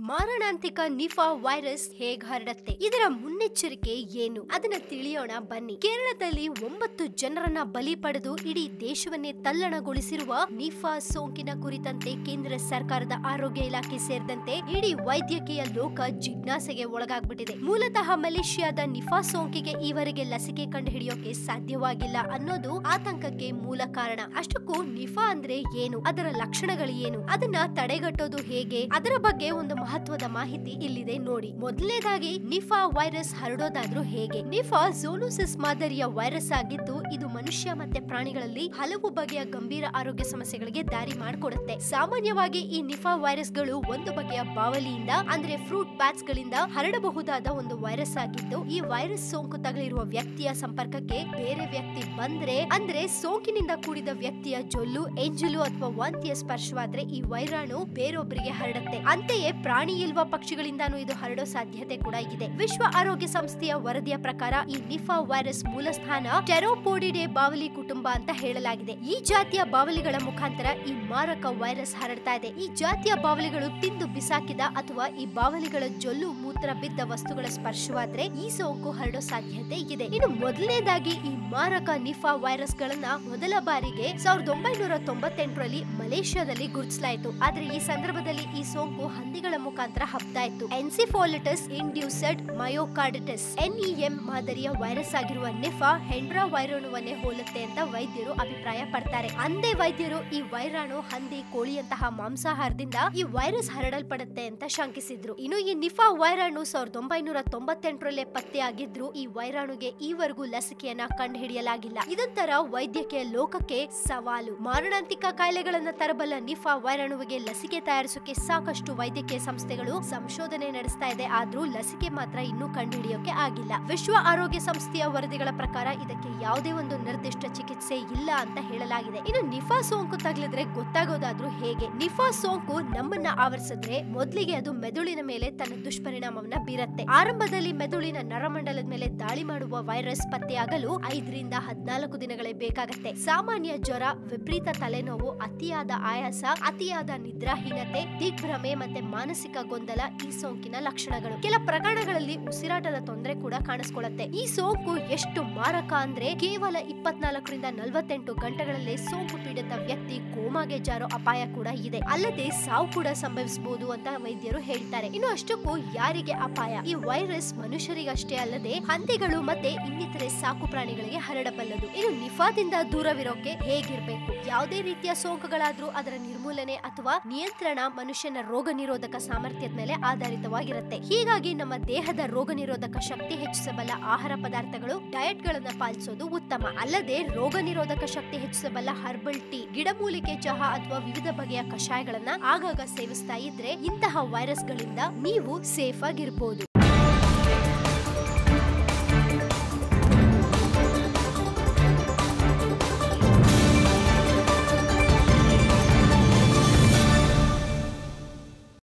ಮಾರಣಾಂತಿಕ Nipah virus ಹೇಗ್ ಹರಡತ್ತೆ? ಇದರ ಮುನ್ನೆಚ್ಚರಿಕೆ ಏನು? ಅದನ್ನ ತಿಳಿಯೋಣ ಬನ್ನಿ. ಕೇರಳದಲ್ಲಿ ಒಂಬತ್ತು ಜನರನ್ನ ಬಲಿ ಪಡೆದು ಇಡೀ ದೇಶವನ್ನೇ ತಲ್ಲಣಗೊಳಿಸಿರುವ ನಿಫಾ ಸೋಂಕಿನ ಕುರಿತಂತೆ ಕೇಂದ್ರ ಸರ್ಕಾರದ ಆರೋಗ್ಯ ಇಲಾಖೆ ಸೇರಿದಂತೆ ಇಡೀ ವೈದ್ಯಕೀಯ ಲೋಕ ಜಿಜ್ಞಾಸೆಗೆ ಒಳಗಾಗ್ಬಿಟ್ಟಿದೆ. ಮೂಲತಃ ಮಲೇಷ್ಯಾದ ನಿಫಾ ಸೋಂಕಿಗೆ ಈವರೆಗೆ ಲಸಿಕೆ ಕಂಡುಹಿಡಿಯೋಕೆ ಸಾಧ್ಯವಾಗಿಲ್ಲ ಅನ್ನೋದು ಆತಂಕಕ್ಕೆ ಮೂಲ ಕಾರಣ. ಅಷ್ಟಕ್ಕೂ ನಿಫಾ ಅಂದ್ರೆ ಏನು? ಅದರ ಲಕ್ಷಣಗಳು ಏನು? ಅದನ್ನ ತಡೆಗಟ್ಟೋದು ಹೇಗೆ? ಅದರ ಬಗ್ಗೆ ಒಂದು ಮಹತ್ವದ ಮಾಹಿತಿ ಇಲ್ಲಿದೆ ನೋಡಿ. ಮೊದಲನೇದಾಗಿ, ನಿಫಾ ವೈರಸ್ ಹರಡೋದಾದ್ರೂ ಹೇಗೆ? ನಿಫಾ ಝೋನೋಸಿಸ್ ಮಾದರಿಯ ವೈರಸ್ ಆಗಿದ್ದು, ಇದು ಮನುಷ್ಯ ಮತ್ತೆ ಪ್ರಾಣಿಗಳಲ್ಲಿ ಹಲವು ಬಗೆಯ ಗಂಭೀರ ಆರೋಗ್ಯ ಸಮಸ್ಯೆಗಳಿಗೆ ದಾರಿ ಮಾಡಿಕೊಡುತ್ತೆ. ಸಾಮಾನ್ಯವಾಗಿ ಈ ನಿಫಾ ವೈರಸ್ಗಳು ಒಂದು ಬಗೆಯ ಬಾವಲಿಯಿಂದ, ಅಂದ್ರೆ ಫ್ರೂಟ್ ಬ್ಯಾಟ್ಸ್ ಗಳಿಂದ ಹರಡಬಹುದಾದ ಒಂದು ವೈರಸ್ ಆಗಿದ್ದು, ಈ ವೈರಸ್ ಸೋಂಕು ತಗಲಿರುವ ವ್ಯಕ್ತಿಯ ಸಂಪರ್ಕಕ್ಕೆ ಬೇರೆ ವ್ಯಕ್ತಿ ಬಂದ್ರೆ, ಅಂದ್ರೆ ಸೋಂಕಿನಿಂದ ಕೂಡಿದ ವ್ಯಕ್ತಿಯ ಜೊಲ್ಲು ಎಂಜಲು ಅಥವಾ ವಾಂತಿಯ ಸ್ಪರ್ಶವಾದ್ರೆ ಈ ವೈರಾಣು ಬೇರೊಬ್ಬರಿಗೆ ಹರಡುತ್ತೆ. ಅಂತೆಯೇ ಪ್ರಾಣಿ ಇಲ್ವಾ ಪಕ್ಷಿಗಳಿಂದಾನೂ ಇದು ಹರಡೋ ಸಾಧ್ಯತೆ ಕೂಡ ಇದೆ. ವಿಶ್ವ ಆರೋಗ್ಯ ಸಂಸ್ಥೆಯ ವರದಿಯ ಪ್ರಕಾರ ಈ ನಿಫಾ ವೈರಸ್ ಮೂಲ ಸ್ಥಾನ ಟೆರೋಪೋಡಿಡೆ ಬಾವಲಿ ಕುಟುಂಬ ಅಂತ ಹೇಳಲಾಗಿದೆ. ಈ ಜಾತಿಯ ಬಾವಲಿಗಳ ಮುಖಾಂತರ ಈ ಮಾರಕ ವೈರಸ್ ಹರಡ್ತಾ ಇದೆ. ಈ ಜಾತಿಯ ಬಾವಲಿಗಳು ತಿಂದು ಬಿಸಾಕಿದ ಅಥವಾ ಈ ಬಾವಲಿಗಳ ಜೊಲ್ಲು ಮೂತ್ರ ಬಿದ್ದ ವಸ್ತುಗಳ ಸ್ಪರ್ಶವಾದ್ರೆ ಈ ಸೋಂಕು ಹರಡೋ ಸಾಧ್ಯತೆ ಇದೆ. ಇನ್ನು ಮೊದಲನೇದಾಗಿ ಈ ಮಾರಕ ನಿಫಾ ವೈರಸ್ ಗಳನ್ನ ಮೊದಲ ಬಾರಿಗೆ ಸಾವಿರದ ಒಂಬೈನೂರ ತೊಂಬತ್ತೆಂಟರಲ್ಲಿ ಮಲೇಷ್ಯಾದಲ್ಲಿ ಗುರುತಿಸಲಾಯಿತು. ಆದ್ರೆ ಈ ಸಂದರ್ಭದಲ್ಲಿ ಈ ಸೋಂಕು ಹಂದಿಗಳ ಮುಖಾಂತರ ಹಬ್ತಾ ಇತ್ತು. ಎನ್ಸಿಫೋಲಿಟಸ್ ಇಂಡ್ಯೂಸೆಡ್ ಮಯೋಕಾರ್ಡಿಟಿಸ್, ಎನ್ಇಎಂ ಮಾದರಿಯ ವೈರಸ್ ಆಗಿರುವ ನಿಫಾ ಹೆಂಡ್ರಾ ವೈರಾಣುವನ್ನೇ ಹೋಲುತ್ತೆ ಅಂತ ವೈದ್ಯರು ಅಭಿಪ್ರಾಯ ಪಡ್ತಾರೆ. ಅಂದೇ ವೈದ್ಯರು ಈ ವೈರಾಣು ಹಂದಿ ಕೋಳಿಯಂತಹ ಮಾಂಸಾಹಾರದಿಂದ ಈ ವೈರಸ್ ಹರಡಲ್ಪಡುತ್ತೆ ಅಂತ ಶಂಕಿಸಿದ್ರು. ಇನ್ನು ಈ ನಿಫಾ ವೈರಾಣು ಸಾವಿರದ ಒಂಬೈನೂರ ತೊಂಬತ್ತೆಂಟರಲ್ಲೇ ಪತ್ತೆಯಾಗಿದ್ರು ಈ ವೈರಾಣುಗೆ ಈವರೆಗೂ ಲಸಿಕೆಯನ್ನ ಕಂಡುಹಿಡಿಯಲಾಗಿಲ್ಲ. ಇದೊಂಥರ ವೈದ್ಯಕೀಯ ಲೋಕಕ್ಕೆ ಸವಾಲು. ಮಾರಣಾಂತಿಕ ಕಾಯಿಲೆಗಳನ್ನ ತರಬಲ್ಲ ನಿಫಾ ವೈರಾಣುವಿಗೆ ಲಸಿಕೆ ತಯಾರಿಸೋಕೆ ಸಾಕಷ್ಟು ವೈದ್ಯಕೀಯ ಸಂಸ್ಥೆಗಳು ಸಂಶೋಧನೆ ನಡೆಸ್ತಾ ಇದೆ, ಆದ್ರೂ ಲಸಿಕೆ ಮಾತ್ರ ಇನ್ನೂ ಕಂಡುಹಿಡಿಯೋಕೆ ಆಗಿಲ್ಲ. ವಿಶ್ವ ಆರೋಗ್ಯ ಸಂಸ್ಥೆಯ ವರದಿಗಳ ಪ್ರಕಾರ ಇದಕ್ಕೆ ಯಾವುದೇ ಒಂದು ನಿರ್ದಿಷ್ಟ ಚಿಕಿತ್ಸೆ ಇಲ್ಲ ಅಂತ ಹೇಳಲಾಗಿದೆ. ಇನ್ನು ನಿಫಾ ಸೋಂಕು ತಗಲಿದ್ರೆ ಗೊತ್ತಾಗೋದಾದ್ರೂ ಹೇಗೆ? ನಿಫಾ ಸೋಂಕು ನಮ್ಮನ್ನ ಆವರಿಸಿದ್ರೆ ಮೊದಲಿಗೆ ಅದು ಮೆದುಳಿನ ಮೇಲೆ ತನ್ನ ದುಷ್ಪರಿಣಾಮವನ್ನ ಬೀರತ್ತೆ. ಆರಂಭದಲ್ಲಿ ಮೆದುಳಿನ ನರಮಂಡಲದ ಮೇಲೆ ದಾಳಿ ಮಾಡುವ ವೈರಸ್ ಪತ್ತೆಯಾಗಲು ಐದರಿಂದ ಹದಿನಾಲ್ಕು ದಿನಗಳೇ ಬೇಕಾಗತ್ತೆ. ಸಾಮಾನ್ಯ ಜ್ವರ, ವಿಪರೀತ ತಲೆನೋವು, ಅತಿಯಾದ ಆಯಾಸ, ಅತಿಯಾದ ನಿದ್ರಾಹೀನತೆ, ದಿಗ್ಭ್ರಮೆ ಮತ್ತೆ ಮಾನಸಿಕ ಗೊಂದಲ ಈ ಸೋಂಕಿನ ಲಕ್ಷಣಗಳು. ಕೆಲ ಪ್ರಕರಣಗಳಲ್ಲಿ ಉಸಿರಾಟದ ತೊಂದರೆ ಕೂಡ ಕಾಣಿಸ್ಕೊಳ್ಳುತ್ತೆ. ಈ ಸೋಂಕು ಎಷ್ಟು ಮಾರಕ ಅಂದ್ರೆ ಕೇವಲ ಇಪ್ಪತ್ನಾಲ್ಕರಿಂದ ನಲವತ್ತೆಂಟು ಗಂಟೆಗಳಲ್ಲಿ ಸೋಂಕು ಪೀಡಿತ ವ್ಯಕ್ತಿ ಕೋಮಾಗೆ ಜಾರೋ ಅಪಾಯ ಕೂಡ ಇದೆ. ಅಲ್ಲದೆ ಸಾವು ಕೂಡ ಸಂಭವಿಸಬಹುದು ಅಂತ ವೈದ್ಯರು ಹೇಳ್ತಾರೆ. ಇನ್ನು ಅಷ್ಟಕ್ಕೂ ಯಾರಿಗೆ ಅಪಾಯ? ಈ ವೈರಸ್ ಮನುಷ್ಯರಿಗಷ್ಟೇ ಅಲ್ಲದೆ ಹಂದಿಗಳು ಮತ್ತೆ ಇನ್ನಿತರೆ ಸಾಕು ಪ್ರಾಣಿಗಳಿಗೆ ಹರಡಬಲ್ಲದು. ಇನ್ನು ನಿಫಾದಿಂದ ದೂರವಿರೋಕೆ ಹೇಗಿರ್ಬೇಕು? ಯಾವುದೇ ರೀತಿಯ ಸೋಂಕುಗಳಾದ್ರೂ ಅದರ ನಿರ್ಮೂಲನೆ ಅಥವಾ ನಿಯಂತ್ರಣ ಮನುಷ್ಯನ ರೋಗ ನಿರೋಧಕ ಸಾಮರ್ಥ್ಯದ ಮೇಲೆ ಆಧಾರಿತವಾಗಿರುತ್ತೆ. ಹೀಗಾಗಿ ನಮ್ಮ ದೇಹದ ರೋಗ ನಿರೋಧಕ ಶಕ್ತಿ ಹೆಚ್ಚಿಸಬಲ್ಲ ಆಹಾರ ಪದಾರ್ಥಗಳು ಡಯಟ್ ಗಳನ್ನ ಪಾಲಿಸೋದು ಉತ್ತಮ. ಅಲ್ಲದೆ ರೋಗ ನಿರೋಧಕ ಶಕ್ತಿ ಹೆಚ್ಚಿಸಬಲ್ಲ ಹರ್ಬಲ್ ಟೀ ಗಿಡಮೂಲಿಕೆ ಚಹಾ ಅಥವಾ ವಿವಿಧ ಬಗೆಯ ಕಷಾಯಗಳನ್ನ ಆಗಾಗ ಸೇವಿಸ್ತಾ ಇದ್ರೆ ಇಂತಹ ವೈರಸ್ ಗಳಿಂದ ನೀವು ಸೇಫ್ ಆಗಿರ್ಬೋದು.